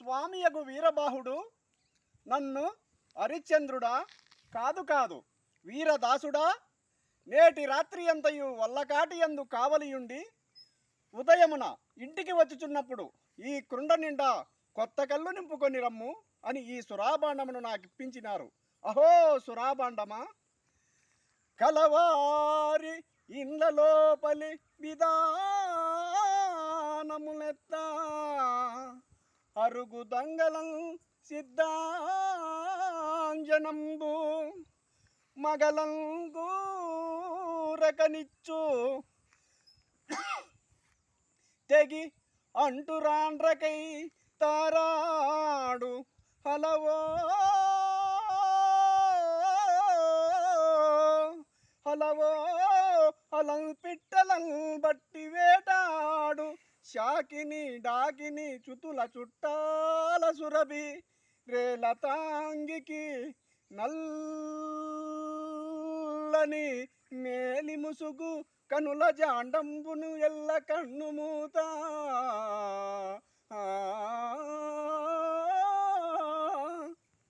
స్వామియగు వీరబాహుడు నన్ను హరిశ్చంద్రుడా? కాదు కాదు. వీరదాసుడా? నేటి రాత్రి అంతయు వల్లకాటి అందు కావలియుండి ఉదయమున ఇంటికి వచ్చుచున్నప్పుడు ఈ కృండ నిండా కొత్త కళ్ళు నింపుకొని రమ్ము అని ఈ సురాభాండమును నాకు ఇప్పించినారు అహో సురాభాండమా? కలవారి ఇండ్ల లోపలి విదా అరుగు దంగలం సిద్ధాంజనంబు మగలంగూరకనిచ్చు తెగి అంటురాండ్రకై తారాడు హలవో. హలవో హలం పిట్టలం బట్టి వేటాడు. చాకిని డాకిని చుతుల చుట్టాల సురభి రేలతాంగికి నల్లని మేలి ముసుగు కనుల జాండంబును ఎల్ల కన్ను మూత.